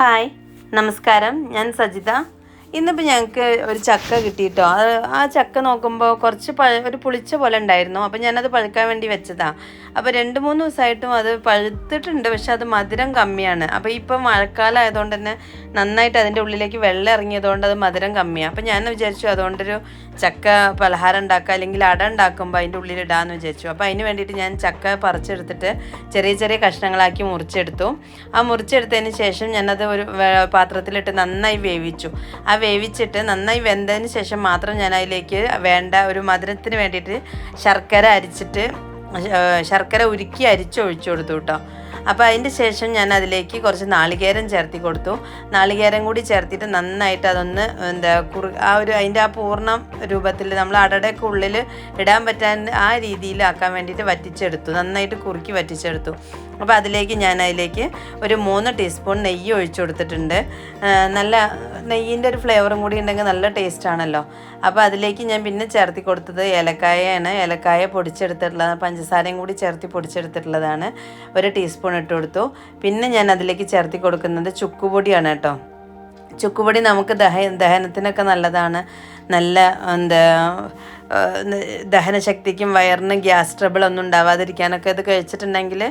Hi. നമസ്കാരം. ഞാൻ സജിത. ഇന്നിപ്പോൾ ഞങ്ങൾക്ക് ഒരു ചക്ക കിട്ടിയിട്ടോ അത് ആ ചക്ക നോക്കുമ്പോൾ കുറച്ച് പഴ ഒരു പുളിച്ച പോലെ ഉണ്ടായിരുന്നു. അപ്പോൾ ഞാനത് പഴുക്കാൻ വേണ്ടി വെച്ചതാണ് അപ്പോൾ രണ്ട് മൂന്ന് ദിവസമായിട്ടും അത് പഴുത്തിട്ടുണ്ട് പക്ഷെ അത് മധുരം കമ്മിയാണ്. അപ്പോൾ ഇപ്പോൾ മഴക്കാലം ആയതുകൊണ്ട് തന്നെ നന്നായിട്ട് അതിന്റെ ഉള്ളിലേക്ക് വെള്ളം ഇറങ്ങിയതുകൊണ്ട് അത് മധുരം കമ്മിയാണ് അപ്പോൾ ഞാൻ വിചാരിച്ചു അതുകൊണ്ടൊരു ചക്ക പലഹാരം ഉണ്ടാക്കുക അല്ലെങ്കിൽ അട ഉണ്ടാക്കുമ്പോൾ അതിന്റെ ഉള്ളിൽ ഇടാമെന്ന് വിചാരിച്ചു. അപ്പോൾ അതിന് വേണ്ടിയിട്ട് ഞാൻ ചക്ക പറിച്ചെടുത്തിട്ട് ചെറിയ ചെറിയ കഷ്ണങ്ങളാക്കി മുറിച്ചെടുത്തു. ആ മുറിച്ചെടുത്തതിന് ശേഷം ഞാനത് ഒരു പാത്രത്തിലിട്ട് നന്നായി വേവിച്ചു. ആ വേവിച്ചിട്ട് നന്നായി വെന്തതിന് ശേഷം മാത്രം ഞാൻ അതിലേക്ക് വേണ്ട ഒരു മധുരത്തിന് വേണ്ടിയിട്ട് ശർക്കര അരിച്ചിട്ട് ശർക്കര ഉരുക്കി അരിച്ചൊഴിച്ചു കൊടുത്തു കേട്ടോ. അപ്പോൾ അതിന്റെ ശേഷം ഞാൻ അതിലേക്ക് കുറച്ച് നാളികേരം ചേർത്തി കൊടുത്തു. നാളികേരം കൂടി ചേർത്തിട്ട് നന്നായിട്ട് അതൊന്ന് എന്താ കുറു ആ ഒരു അതിന്റെ ആ പൂർണ രൂപത്തിൽ നമ്മൾ അടടയൊക്കെ ഉള്ളിൽ ഇടാൻ പറ്റാൻ ആ രീതിയിലാക്കാൻ വേണ്ടിയിട്ട് വറ്റിച്ചെടുത്തു. നന്നായിട്ട് കുറുക്കി വറ്റിച്ചെടുത്തു. അപ്പോൾ അതിലേക്ക് ഞാൻ അതിലേക്ക് ഒരു മൂന്ന് ടീസ്പൂൺ നെയ്യ് ഒഴിച്ചു കൊടുത്തിട്ടുണ്ട്. നല്ല നെയ്യിന്റെ ഒരു ഫ്ലേവറും കൂടി ഉണ്ടെങ്കിൽ നല്ല ടേസ്റ്റ് ആണല്ലോ. അപ്പോൾ അതിലേക്ക് ഞാൻ പിന്നെ ചേർത്തി കൊടുത്തത് ഏലക്കായയാണ് ഏലക്കായ പൊടിച്ചെടുത്തിട്ടുള്ളത് പഞ്ചസാരയും കൂടി ചേർത്തി പൊടിച്ചെടുത്തിട്ടുള്ളതാണ്. ഒരു ടീസ്പൂൺ ഇട്ട് കൊടുത്തു. പിന്നെ ഞാൻ അതിലേക്ക് ചേർത്തി കൊടുക്കുന്നത് ചുക്കുപൊടിയാണ് കേട്ടോ. ചുക്കുപൊടി നമുക്ക് ദഹ ദഹനത്തിനൊക്കെ നല്ലതാണ്. നല്ല എന്താ ദഹനശക്തിക്കും വയറിന് ഗ്യാസ് ട്രബിൾ ഒന്നും ഉണ്ടാവാതിരിക്കാനൊക്കെ ഇത് കഴിച്ചിട്ടുണ്ടെങ്കിൽ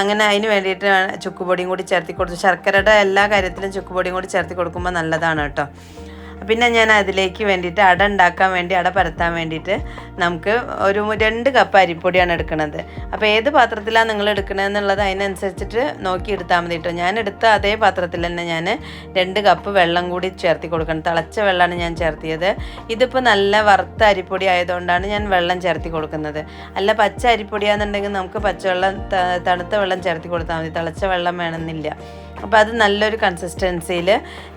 അങ്ങനെ അതിന് വേണ്ടിയിട്ട് ചുക്കുപൊടിയും കൂടി ചേർത്തി കൊടുത്തു. ശർക്കരയുടെ എല്ലാ കാര്യത്തിലും ചുക്കുപൊടിയും കൂടി ചേർത്തി കൊടുക്കുമ്പോൾ നല്ലതാണ് കേട്ടോ. പിന്നെ ഞാൻ അതിലേക്ക് വേണ്ടിയിട്ട് അട ഉണ്ടാക്കാൻ വേണ്ടി അട പരത്താൻ വേണ്ടിയിട്ട് നമുക്ക് ഒരു രണ്ട് കപ്പ് അരിപ്പൊടിയാണ് എടുക്കുന്നത് അപ്പോൾ ഏത് പാത്രത്തിലാണ് നിങ്ങൾ എടുക്കണമെന്നുള്ളത് അതിനനുസരിച്ചിട്ട് നോക്കി എടുത്താൽ മതി കേട്ടോ ഞാൻ എടുത്ത അതേ പാത്രത്തിൽ തന്നെ ഞാൻ രണ്ട് കപ്പ് വെള്ളം കൂടി ചേർത്തി കൊടുക്കണം. തിളച്ച വെള്ളമാണ് ഞാൻ ചേർത്തിയത്. ഇതിപ്പോൾ നല്ല വറുത്ത അരിപ്പൊടി ആയതുകൊണ്ടാണ് ഞാൻ വെള്ളം ചേർത്തി കൊടുക്കുന്നത്. അല്ല പച്ച അരിപ്പൊടിയാണെന്നുണ്ടെങ്കിൽ നമുക്ക് പച്ചവെള്ളം തണുത്ത വെള്ളം ചേർത്തി കൊടുത്താൽ മതി. തിളച്ച വെള്ളം വേണമെന്നില്ല. അപ്പോൾ അത് നല്ലൊരു കൺസിസ്റ്റൻസിയിൽ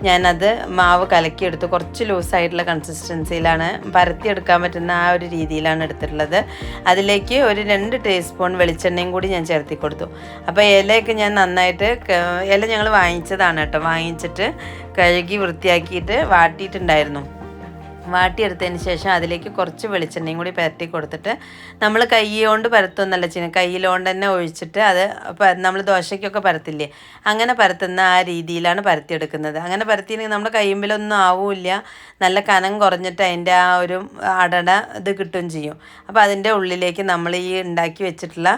ഞാനത് മാവ് കലക്കിയെടുത്ത് കുറച്ച് ലൂസായിട്ടുള്ള കൺസിസ്റ്റൻസിയിലാണ് പരത്തിയെടുക്കാൻ പറ്റുന്ന ആ ഒരു രീതിയിലാണ് എടുത്തിട്ടുള്ളത്. അതിലേക്ക് ഒരു രണ്ട് ടീസ്പൂൺ വെളിച്ചെണ്ണയും കൂടി ഞാൻ ചേർത്തി കൊടുത്തു. അപ്പോൾ ഇലയൊക്കെ ഞാൻ നന്നായിട്ട് ഇല ഞങ്ങൾ വാങ്ങിച്ചതാണ് കേട്ടോ. വാങ്ങിച്ചിട്ട് കഴുകി വൃത്തിയാക്കിയിട്ട് വാട്ടിയിട്ടുണ്ടായിരുന്നു. വാട്ടിയെടുത്തതിന് ശേഷം അതിലേക്ക് കുറച്ച് വെളിച്ചെണ്ണയും കൂടി പരത്തി കൊടുത്തിട്ട് നമ്മൾ കൈ കൊണ്ട് പരത്തുന്നല്ല ചെയ്യുന്നത്. കയ്യിലോണ്ട് തന്നെ ഒഴിച്ചിട്ട് അത് നമ്മൾ ദോശയ്ക്കൊക്കെ പരത്തില്ലേ? അങ്ങനെ പരത്തുന്ന ആ രീതിയിലാണ് പരത്തിയെടുക്കുന്നത്. അങ്ങനെ പരത്തിയില്ലെങ്കിൽ നമ്മുടെ കയ്യുമ്പിലൊന്നും ആവില്ല. നല്ല കനം കുറഞ്ഞിട്ട് അതിന്റെ ആ ഒരു അടട ഇത് കിട്ടുകയും ചെയ്യും. അപ്പോൾ അതിന്റെ ഉള്ളിലേക്ക് നമ്മൾ ഈ ഉണ്ടാക്കി വെച്ചിട്ടുള്ള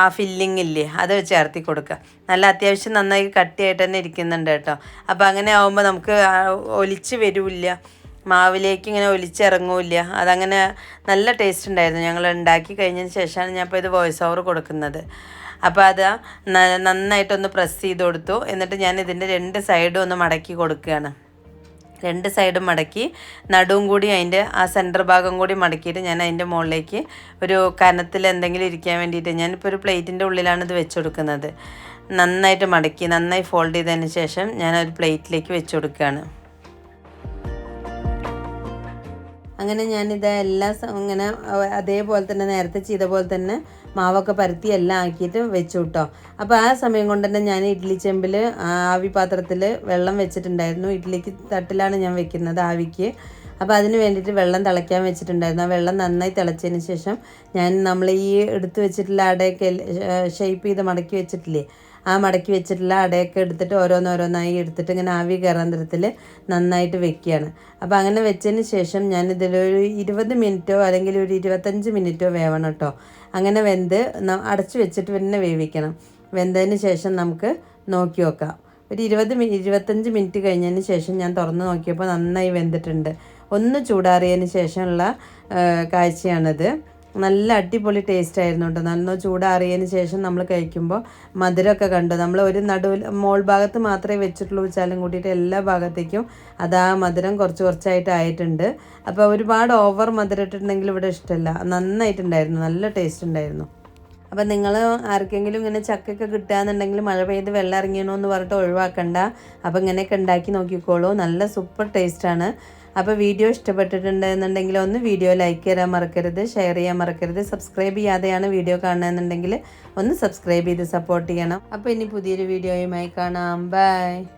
ആ, ഫില്ലിംഗ് ഇല്ലേ അത് ചേർത്തി കൊടുക്കുക. നല്ല അത്യാവശ്യം നന്നായി കട്ടിയായിട്ട് തന്നെ ഇരിക്കുന്നുണ്ട് കേട്ടോ. അപ്പോൾ അങ്ങനെ ആവുമ്പോൾ നമുക്ക് ഒലിച്ച് വരില്ല. മാവിലേക്ക് ഇങ്ങനെ ഒലിച്ചിറങ്ങൂല്ല. അതങ്ങനെ നല്ല ടേസ്റ്റ് ഉണ്ടായിരുന്നു. ഞങ്ങൾ ഉണ്ടാക്കി കഴിഞ്ഞതിന് ശേഷമാണ് ഞാൻ ഇപ്പോൾ ഇത് വോയിസ് ഓവർ കൊടുക്കുന്നത്. അപ്പോൾ അത് നന്നായിട്ടൊന്ന് പ്രസ് ചെയ്ത് കൊടുത്തു. എന്നിട്ട് ഞാൻ ഇതിന്റെ രണ്ട് സൈഡും ഒന്ന് മടക്കി കൊടുക്കുകയാണ്. രണ്ട് സൈഡും മടക്കി നടുവും കൂടി അതിന്റെ ആ സെന്റർ ഭാഗം കൂടി മടക്കിയിട്ട് ഞാൻ അതിന്റെ മുകളിലേക്ക് ഒരു കനത്തിൽ എന്തെങ്കിലും ഇരിക്കാൻ വേണ്ടിയിട്ട് ഞാനിപ്പോൾ ഒരു പ്ലേറ്റിന്റെ ഉള്ളിലാണ് ഇത് വെച്ച് കൊടുക്കുന്നത്. നന്നായിട്ട് മടക്കി നന്നായി ഫോൾഡ് ചെയ്തതിന് ശേഷം ഞാൻ ഒരു പ്ലേറ്റിലേക്ക് വെച്ച് കൊടുക്കുകയാണ്. അങ്ങനെ ഞാനിത് എല്ലാം ഇങ്ങനെ അതേപോലെ തന്നെ നേരത്തെ ചെയ്ത പോലെ തന്നെ മാവൊക്കെ പരത്തി എല്ലാം ആക്കിയിട്ട് വെച്ചു കേട്ടോ അപ്പോൾ ആ സമയം കൊണ്ട് തന്നെ ഞാൻ ഇഡ്ഡലി ചെമ്പിൽ ആവി പാത്രത്തിൽ വെള്ളം വെച്ചിട്ടുണ്ടായിരുന്നു. ഇഡ്ഡലിക്ക് തട്ടിലാണ് ഞാൻ വെക്കുന്നത് ആവിക്ക്. അപ്പോൾ അതിന് വേണ്ടിയിട്ട് വെള്ളം തിളയ്ക്കാൻ വെച്ചിട്ടുണ്ടായിരുന്നു. ആ വെള്ളം നന്നായി തിളച്ചതിന് ശേഷം ഞാൻ നമ്മൾ ഈ എടുത്തു വെച്ചിട്ടുള്ള അടയൊക്കെ ഷേപ്പ് ചെയ്ത് മടക്കി വെച്ചിട്ടില്ലേ ആ മടക്കി വെച്ചിട്ടുള്ള അടയൊക്കെ എടുത്തിട്ട് ഓരോന്നോരോന്നായി എടുത്തിട്ട് ഇങ്ങനെ ആവി കയറാൻ തരത്തിൽ നന്നായിട്ട് വെക്കുകയാണ്. അപ്പോൾ അങ്ങനെ വെച്ചതിന് ശേഷം ഞാൻ ഇതിലൊരു ഇരുപത് മിനിറ്റോ അല്ലെങ്കിൽ ഒരു ഇരുപത്തഞ്ച് മിനിറ്റോ വേവണം കേട്ടോ. അങ്ങനെ വെന്ത് അടച്ചു വെച്ചിട്ട് പിന്നെ വേവിക്കണം. വെന്തതിന് ശേഷം നമുക്ക് നോക്കി നോക്കാം. ഒരു ഇരുപത് ഇരുപത്തഞ്ച് മിനിറ്റ് കഴിഞ്ഞതിന് ശേഷം ഞാൻ തുറന്ന് നോക്കിയപ്പോൾ നന്നായി വെന്തിട്ടുണ്ട്. ഒന്ന് ചൂടാറിയതിന് ശേഷമുള്ള കാഴ്ചയാണിത്. നല്ല അടിപൊളി ടേസ്റ്റ് ആയിരുന്നു കേട്ടോ നല്ല ചൂടാറിയതിന് ശേഷം നമ്മൾ കഴിക്കുമ്പോൾ മധുരമൊക്കെ കണ്ടു. നമ്മൾ ഒരു നടുവിൽ മോൾ ഭാഗത്ത് മാത്രമേ വെച്ചിട്ടുള്ളൂ വെച്ചാലും കൂട്ടിയിട്ട് എല്ലാ ഭാഗത്തേക്കും അതാ മധുരം കുറച്ച് കുറച്ചായിട്ട് ആയിട്ടുണ്ട്. അപ്പോൾ ഒരുപാട് ഓവർ മധുരം ഇട്ടിട്ടുണ്ടെങ്കിൽ ഇവിടെ ഇഷ്ടമല്ല നന്നായിട്ടുണ്ടായിരുന്നു. നല്ല ടേസ്റ്റ് ഉണ്ടായിരുന്നു. അപ്പം നിങ്ങൾ ആർക്കെങ്കിലും ഇങ്ങനെ ചക്കൊക്കെ കിട്ടുകയെന്നുണ്ടെങ്കിൽ മഴ പെയ്ത് വെള്ളം ഇറങ്ങിയണോ എന്ന് പറഞ്ഞിട്ട് ഒഴിവാക്കണ്ട. അപ്പം ഇങ്ങനെയൊക്കെ ഉണ്ടാക്കി നോക്കിക്കോളൂ. നല്ല സൂപ്പർ ടേസ്റ്റാണ് അപ്പോൾ വീഡിയോ ഇഷ്ടപ്പെട്ടിട്ടുണ്ടെന്നുണ്ടെങ്കിൽ ഒന്ന് വീഡിയോ ലൈക്ക് ചെയ്യാൻ മറക്കരുത് ഷെയർ ചെയ്യാൻ മറക്കരുത് സബ്സ്ക്രൈബ് ചെയ്യാതെയാണ് വീഡിയോ കാണുന്നതെന്നുണ്ടെങ്കിൽ ഒന്ന് സബ്സ്ക്രൈബ് ചെയ്ത് സപ്പോർട്ട് ചെയ്യണം. അപ്പോൾ ഇനി പുതിയൊരു വീഡിയോയുമായി കാണാം. ബൈ